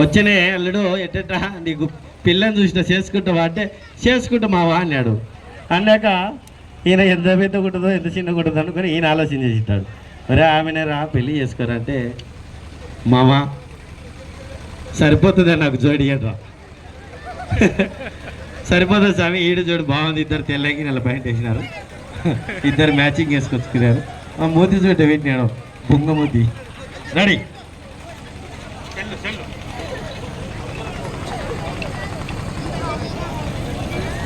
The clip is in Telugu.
వచ్చినే అల్లుడు ఎట్టెట్ట నీకు పిల్లని చూసిన చేసుకుంటావా అంటే చేసుకుంటా మావా అన్నాడు. అన్నాక ఈయన ఎంత పెద్ద కుట్టదో ఎంత చిన్న కుట్టదో అనుకుని ఈయన ఆలోచన చేసిస్తాడు మరి ఆమెనే రా పెళ్ళి చేసుకోరంటే మావా సరిపోతుందా నాకు జోడి రా. సరిపోతుంది స్వామి ఈడు జోడు బాగుంది ఇద్దరు తెల్లకి నెల పాయింట్ వేసినారు. ఇద్దరు మ్యాచింగ్ వేసుకొచ్చుకున్నారు. ఆ మూతి చూడ పెట్టినాడు బుంగమూతి రెడీ. Thank you.